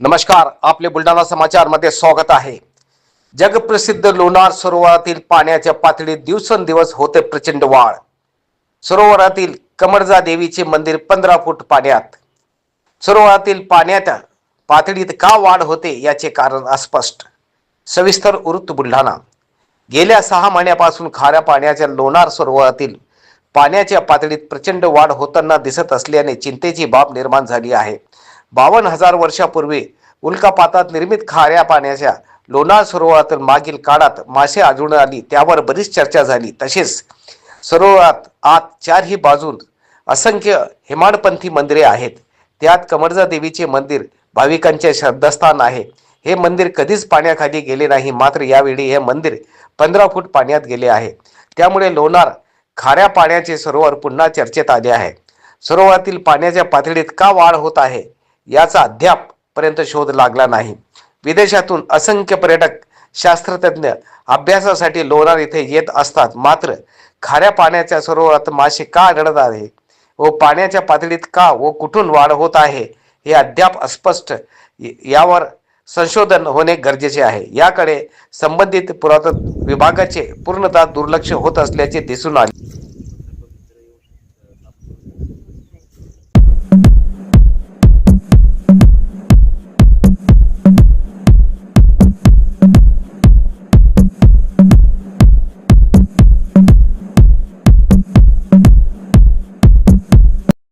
नमस्कार आपले बुलढाणा समाचारमध्ये स्वागत आहे. जगप्रसिद्ध लोणार सरोवरातील पाण्याच्या पातळीत दिवसेंदिवस होते प्रचंड वाढ. सरोवरातील कमरजा देवीचे मंदिर पंधरा फूट पाण्यात. सरोवरातील पाण्यात पातळीत का वाढ होते याचे कारण अस्पष्ट. सविस्तर वृत्त बुलढाणा. गेल्या सहा महिन्यापासून खाऱ्या पाण्याच्या लोणार सरोवरातील पाण्याच्या पातळीत प्रचंड वाढ होताना दिसत असल्याने चिंतेची बाब निर्माण झाली आहे. बावन्न हजार वर्षापूर्वी उल्कापातात निर्मित खाऱ्या पाण्याच्या लोणार सरोवरातील मागील काळात मासे आढळून आली त्यावर बरीच चर्चा झाली. तसेच सरोवरात आत चारही बाजून असंख्य हेमाडपंथी मंदिरे आहेत. त्यात कमरजा देवीचे मंदिर भाविकांचे श्रद्धास्थान आहे. हे मंदिर कधीच पाण्याखाली गेले नाही मात्र यावेळी हे मंदिर पंधरा फूट पाण्यात गेले आहे. त्यामुळे लोणार खाऱ्या पाण्याचे सरोवर पुन्हा चर्चेत आले आहे. सरोवरातील पाण्याच्या पातळीत का वाढ होत आहे? याचा अद्याप पर्यंत शोध लागला नाही. विदेशातून असंख्य पर्यटक शास्त्रतज्ञ अभ्यासासाठी लोणार येथे येत असतात. मात्र खाऱ्या पाण्याच्या सरोवरात मासे का आढळत आहे? व पाण्याच्या पातळीत का व कुठून वाढ होत आहे? हे अद्याप अस्पष्ट. यावर संशोधन होणे गरजेचे आहे. याकडे संबंधित पुरातत्व विभागाचे पूर्णतः दुर्लक्ष होत असल्याचे दिसून आले.